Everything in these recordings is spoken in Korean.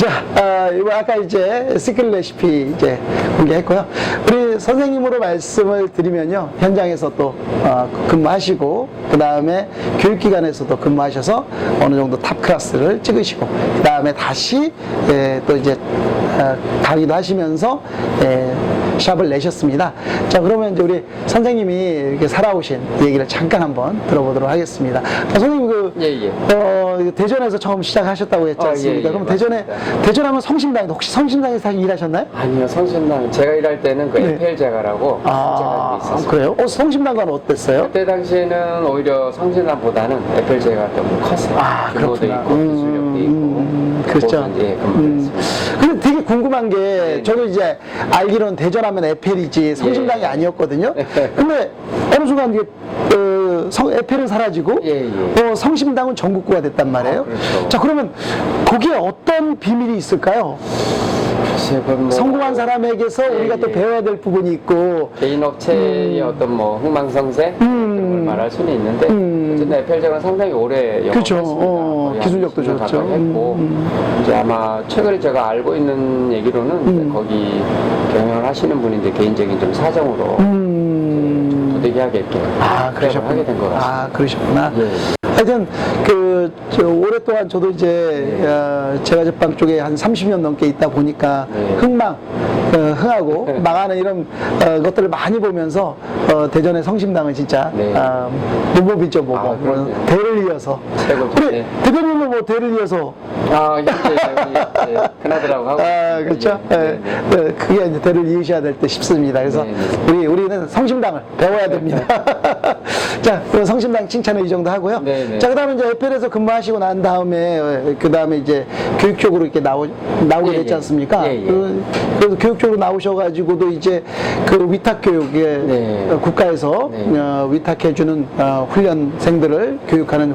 자, 아, 이거 아까 이제 시크릿 레시피 이제 공개했고요. 우리 선생님으로 말씀을 드리면요. 현장에서 또 어, 근무하시고, 그 다음에 교육기관에서도 근무하셔서 어느 정도 탑 클래스를 찍으시고, 그 다음에 다시 예, 또 이제 어, 강의도 하시면서 예, 샵을 내셨습니다. 자, 그러면 이제 우리 선생님이 이렇게 살아오신 얘기를 잠깐 한번 들어보도록 하겠습니다. 자, 선생님 그 예, 예. 어, 대전에서 처음 시작하셨다고 했지 어, 예, 않습니까? 예, 그럼 대전에 맞습니다. 대전하면 성심당인데 혹시 성심당에서 일하셨나요? 아니요, 성신당. 제가 일할 때는 그 네. 에펠 제가라고 아, 있었어요. 그래요? 어, 성심당과는 어땠어요? 그때 당시에는 오히려 성신당보다는 에펠 제가 좀 컸어요. 아, 규모도 그렇구나. 있고 기술력도 있고. 음, 그렇죠. 거기 궁금한 게 네. 저도 이제 알기로는 대전하면 에펠이지 성심당이 예. 아니었거든요. 근데 어느 순간 이게 어, 성, 에펠은 사라지고 예, 예. 어, 성심당은 전국구가 됐단 말이에요. 아, 그렇죠. 자 그러면 거기에 어떤 비밀이 있을까요? 뭐 성공한 사람에게서 예, 우리가 또 예. 배워야 될 부분이 있고 개인 업체의 어떤 뭐 흥망성쇠 음. 그런 걸 말할 수는 있는데 음. 어쨌든 에펠 제가 상당히 오래. 영업했습니다. 어, 한 기술력도 20년 좋죠. 가까이 했고 음, 이제 아마 최근에 제가 알고 있는 얘기로는 음. 거기 경영을 하시는 분이 이제 개인적인 좀 사정으로 음. 부득이하게 이렇게 아, 그러셨구나. 하게 된 것 같습니다. 아, 그러셨구나. 예. 하여튼, 그, 저, 오랫동안 저도 이제, 네. 어, 제가 제빵 쪽에 한 30년 넘게 있다 보니까, 네. 흥망, 어, 흥하고, 망하는 이런 어, 것들을 많이 보면서, 어, 대전의 성심당은 진짜, 네. 어, 문법이죠, 뭐. 아, 그럼요. 대를 이어서. 최고죠. 우리 네. 대표님은 뭐 대를 이어서, 아, 현재 우리 이제 큰아들하고 하고 아, 있습니다. 그렇죠. 예, 예, 네, 네. 네, 그게 이제 대를 이으셔야 될 때 싶습니다. 그래서 네, 네. 우리 우리는 성심당을 배워야 됩니다. 자, 성심당 칭찬은 이 정도 하고요. 네, 네. 자, 그다음에 이제 에펠에서 근무하시고 난 다음에 그 다음에 이제 교육 쪽으로 이렇게 나오 나오게 예, 됐지 예. 않습니까? 예, 예. 그, 그래서 교육 쪽으로 나오셔가지고도 이제 그 위탁 교육에 네. 어, 국가에서 네. 어, 위탁해주는 어, 훈련생들을 교육하는.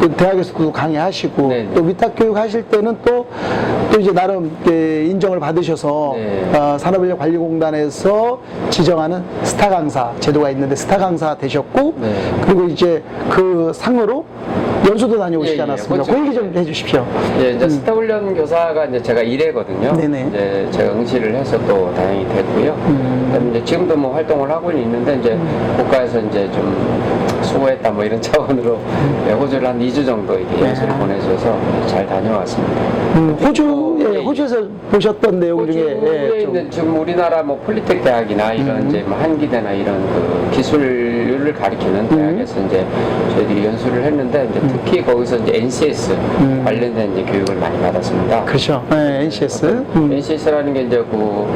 그 대학에서도 강의하시고. 또 위탁 교육 하실 때는 또, 또 이제 나름 인정을 받으셔서 네. 어, 산업인력관리공단에서 지정하는 스타 강사 제도가 있는데 스타 강사 되셨고 네. 그리고 이제 그 상으로 연수도 다녀오시지 예, 예. 않았습니까? 그렇죠. 그 얘기 좀 해주십시오. 예, 이제 스타 훈련 교사가 이제 제가 1회거든요. 음. 네네. 이제 제가 응시를 해서 또 다행히 됐고요. 음. 그다음에 이제 지금도 뭐 활동을 하고 있는데 이제 국가에서 이제 좀 수고했다 뭐 이런 차원으로 예, 호주를 한 2주 정도 이렇게 연수를 네. 보내줘서 잘 다녀왔습니다. 음, 호주, 예, 예, 예. 호주에서 보셨던 내용 중에 호주에 예, 좀 있는 지금 우리나라 뭐 폴리텍 대학이나 이런 음. 이제 뭐 한기대나 이런 그 기술을 가리키는 음. 대학에서 이제 저희들이 연수를 했는데 이제 특히 거기서 이제 NCS 음. 관련된 이제 교육을 많이 받았습니다. 그렇죠. 예, NCS. 음. NCS라는 게 이제 그,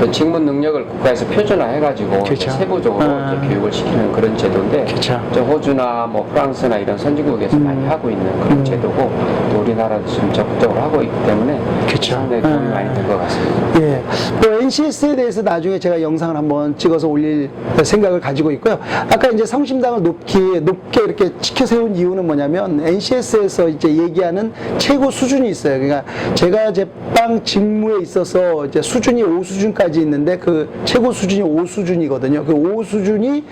그 직무 능력을 국가에서 표준화해가지고 그렇죠. 세부적으로 아. 이제 교육을 시키는 그런 제도인데 그렇죠. 호주나 뭐 프랑스나 이런 선진국에서 음. 많이 하고 있는 그런 음. 제도고 또 우리나라도 지금 적극적으로 하고 있기 때문에 그렇죠. 상당히 도움이 아. 많이 된 것 같습니다. 예. 뭐 NCS에 대해서 나중에 제가 영상을 한번 찍어서 올릴 생각을 가지고 있고요. 아까 이제 성심당을 높게, 높게 이렇게 지켜 세운 이유는 뭐냐면 NCS에서 이제 얘기하는 최고 수준이 있어요. 그러니까 제가 제빵 직무에 있어서 이제 수준이 5수준까지 있는데 그 최고 수준이 5수준이거든요. 그 5수준이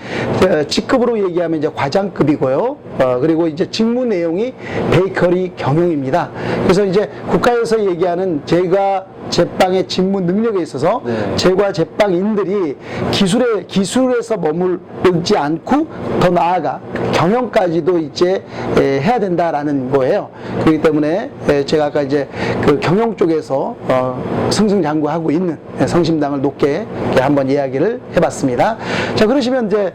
직급으로 얘기하면 이제 과장급이고요. 어, 그리고 이제 직무 내용이 베이커리 경영입니다. 그래서 이제 국가에서 얘기하는 제가 제빵의 직무 능력에 있어서 네. 제과 제빵인들이 기술에 기술에서 머물지 않고 더 나아가 경영까지도 이제 에, 해야 된다라는 거예요. 그렇기 때문에 에, 제가 아까 이제 그 경영 쪽에서 어, 승승장구하고 있는 에, 성심당을 높게 한번 이야기를 해봤습니다. 자 그러시면 이제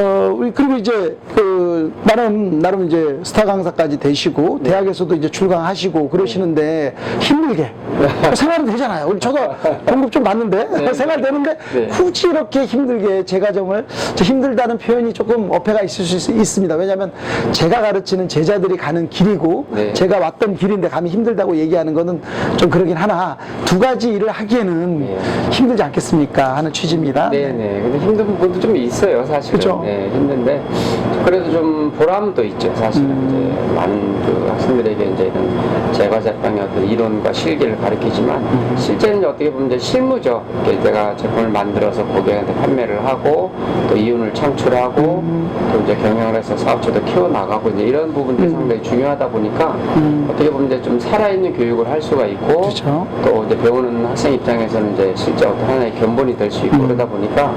어, 우리 그리고 이제 그 나름 나름 이제 스타 강사까지 되시고 대학에서도 이제 출강하시고 그러시는데 힘들게 생활은 되잖아요. 우리 저도 공급 좀 받는데 네. 생활 되는데 네. 굳이 이렇게 힘들게 제 가 정말 저 힘들다는 표현이 조금 어폐가 있을 수 있, 습니다 왜냐하면 제가 가르치는 제자들이 가는 길이고 네. 제가 왔던 길인데 감히 힘들다고 얘기하는 거는 좀 그러긴 하나 두 가지 일을 하기에는 네. 힘들지 않겠습니까 하는 취지입니다. 네네. 근데 힘든 부분도 좀 있어요, 사실은. 그쵸. 네, 힘든데 그래도 좀 보람도 있죠, 사실은. 음. 이제 많은 그 학생들에게 이제 이런 제과 제빵의 어떤 이론과 실기 만들기를 가르치지만 실제는 이제 어떻게 보면 이제 실무죠. 내가 제품을 만들어서 고객한테 판매를 하고 또 이윤을 창출하고 또 이제 경영을 해서 사업체도 키워 나가고 이제 이런 부분들이 상당히 중요하다 보니까 어떻게 보면 이제 좀 살아있는 교육을 할 수가 있고 그렇죠. 또 이제 배우는 학생 입장에서는 이제 실제 어떤 하나의 견본이 될 수 있고 음. 그러다 보니까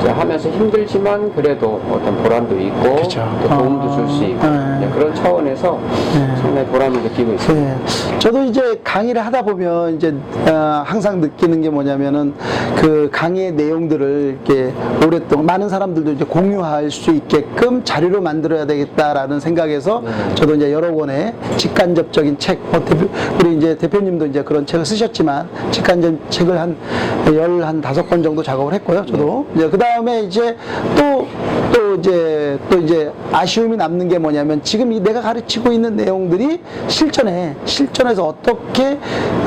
이제 하면서 힘들지만 그래도 어떤 보람도 있고 그렇죠. 또 도움도 아. 줄수 있고 네. 그런 차원에서 네. 상당히 보람을 느끼고 있습니다. 네. 저도 이제 강의를 하다 보면 이제 어, 항상 느끼는 게 뭐냐면은 그 강의의 내용들을 이렇게 오랫동안 많은 사람들도 이제 공유할 수 있게끔 자료로 만들어야 되겠다라는 생각에서 네. 저도 이제 여러 권의 직간접적인 책, 뭐 대표, 우리 이제 대표님도 이제 그런 책을 쓰셨지만 직간접 책을 한 열한 다섯 권 정도 작업을 했고요. 저도 이제 그 다음에 이제 또 또 이제 또 이제 아쉬움이 남는 게 뭐냐면 지금 이 내가 가르치고 있는 내용들이 실전에 실전에서 어떻게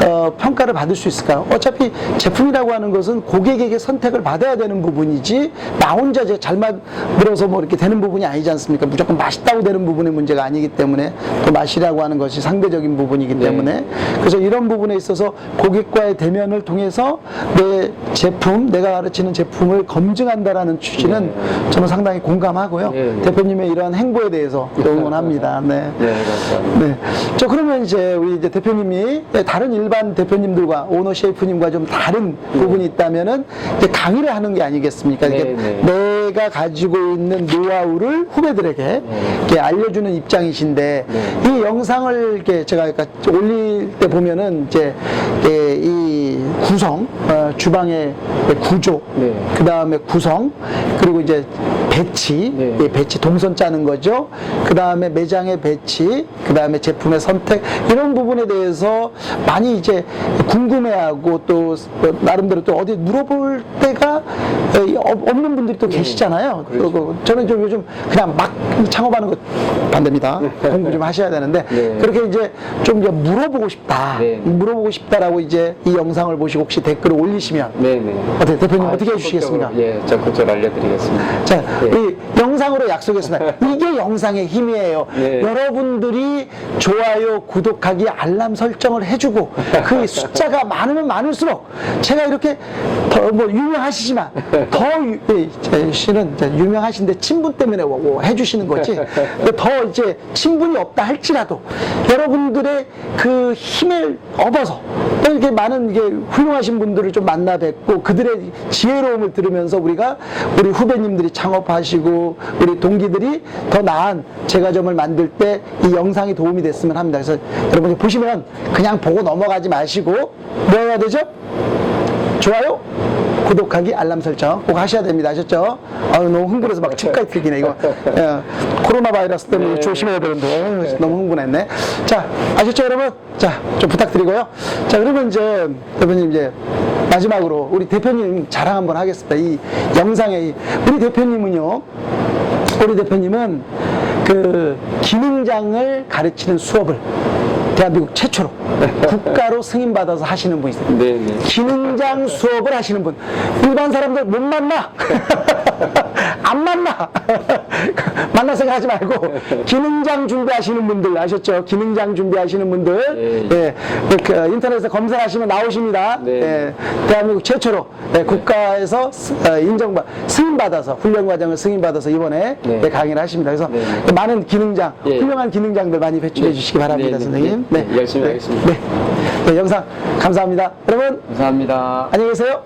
어, 평가를 받을 수 있을까요? 어차피 제품이라고 하는 것은 고객에게 선택을 받아야 되는 부분이지 나 혼자 이제 잘 만들어서 뭐 이렇게 되는 부분이 아니지 않습니까? 무조건 맛있다고 되는 부분의 문제가 아니기 때문에 또 맛이라고 하는 것이 상대적인 부분이기 네. 때문에 그래서 이런 부분에 있어서 고객과의 대면을 통해서 내 제품, 내가 가르치는 제품을 검증한다라는 취지는 네. 저는 상당히 공감하고요. 네, 네. 대표님의 이러한 행보에 대해서 또 응원합니다. 네. 네, 감사합니다. 네. 저 그러면 이제 우리 이제 대표님이 다른 일반 대표님들과 오너 셰프님과 좀 다른 부분이 있다면은 강의를 하는 게 아니겠습니까? 네, 이게 네. 내가 가지고 있는 노하우를 후배들에게 이렇게 알려주는 입장이신데 네. 이 영상을 이렇게 제가 아까 올릴 때 보면은 이제 예, 이 구성, 어, 주방의 구조, 네. 그 다음에 구성, 그리고 이제 배치, 네. 예, 배치 동선 짜는 거죠. 그 다음에 매장의 배치, 그 다음에 제품의 선택 이런 부분에 대해서 많이 이제 궁금해하고 또 나름대로 또 어디 물어볼 때가 에, 없- 없는 분들이 또 계시잖아요. 네. 그렇죠. 또 그- 저는 좀 요즘 그냥 막 창업하는 거 반대입니다. 공부 좀 하셔야 되는데 네. 그렇게 이제 좀 이제 물어보고 싶다, 네. 물어보고 싶다라고 이제 이 영상을 보시고 혹시 댓글을 올리시면 네, 네. 어떻게 대표님 아, 어떻게 해주시겠습니까? 적극적으로, 예, 적극적으로 알려드리겠습니다. 자, 예. 이 영 상으로 약속했습니다. 이게 영상의 힘이에요. 네. 여러분들이 좋아요, 구독하기, 알람 설정을 해주고 그 숫자가 많으면 많을수록 제가 이렇게 더 뭐 유명하시지만 더 유, 예, 제 씨는 유명하신데 친분 때문에 뭐- 뭐 해주시는 거지. 더 이제 친분이 없다 할지라도 여러분들의 그 힘을 얻어서 또 이렇게 많은 이게 훌륭하신 분들을 좀 만나 뵙고 그들의 지혜로움을 들으면서 우리가 우리 후배님들이 창업하시고 우리 동기들이 더 나은 제과점을 만들 때 이 영상이 도움이 됐으면 합니다. 그래서 여러분이 보시면 그냥 보고 넘어가지 마시고 뭐 해야 되죠? 좋아요, 구독하기, 알람 설정 꼭 하셔야 됩니다. 아셨죠? 아유, 너무 흥분해서 막 축가이 틀기네, 이거. 예, 코로나 바이러스 때문에 네. 조심해야 되는데, 어휴, 너무 흥분했네. 자, 아셨죠, 여러분? 자, 좀 부탁드리고요. 자, 그러면 이제, 대표님 이제, 마지막으로 우리 대표님 자랑 한번 하겠습니다. 이 영상에, 이- 우리 대표님은요, 우리 대표님은 그 기능장을 가르치는 수업을 대한민국 최초로 국가로 승인받아서 하시는 분이세요. 네, 네. 기능장 수업을 하시는 분. 일반 사람들 못 만나. 안 만나. 만날 생각 하지 말고 기능장 준비하시는 분들 아셨죠? 기능장 준비하시는 분들 예, 예, 그 인터넷에 검색하시면 나오십니다. 네. 예, 대한민국 최초로 예, 국가에서 스- 어, 인정받 승인받아서 훈련 과정을 승인받아서 이번에 네. 예, 강의를 하십니다. 그래서 네, 네. 많은 기능장, 예. 훌륭한 기능장들 많이 배출해 네. 주시기 바랍니다, 네, 네, 선생님. 네. 열심히 하겠습니다. 네. 네, 영상 감사합니다. 여러분 감사합니다. 안녕히 계세요.